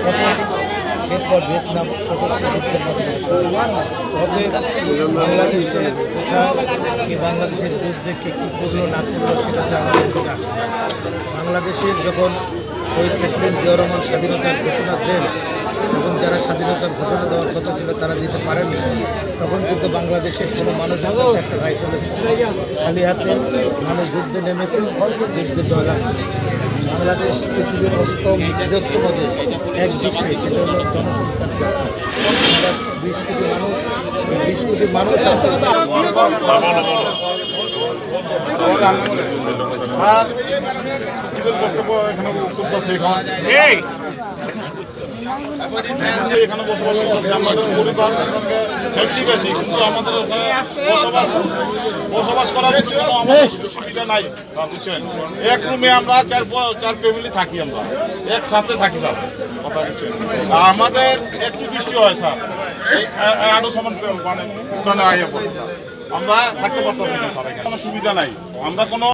এরপর ভিয়েতনাম সশস্ত্র যুদ্ধের মাধ্যমে অতএব বাংলাদেশের কোথায় কি বাংলাদেশের বিরুদ্ধে কে কী করল, না করল সেটাতে আমাদের বাংলাদেশের যখন শহীদ প্রেসিডেন্ট জিয়া রহমান স্বাধীনতার ঘোষণা দেন স্বাধীনতার ঘোষণা দেওয়ার কথা ছিল তারা দিতে পারেন তখন কিন্তু বাংলাদেশের কোনো মানুষের কাছে একটা রায় চলেছে খালি হাতে মানুষ যুদ্ধে নেমেছে যুদ্ধে জয়লাভ। বাংলাদেশ পৃথিবীর অষ্টম বৃহত্তম দেশ একদিকে সেটা হলো জনসংখ্যার থেকে। বিশ কোটি মানুষ বিশ কোটি মানুষ আর এখানে এখন বসবাস করতেছে আমাদের বসবাস করার আমাদের সুবিধা নাই এক রুমে আমরা চার চার ফ্যামিলি থাকি আমরা একসাথে থাকি স্যার আমাদের একটু বৃষ্টি হয় স্যার আরও সমান মানে আমরা থাকতে পারতাম না সুবিধা নাই আমরা কোনো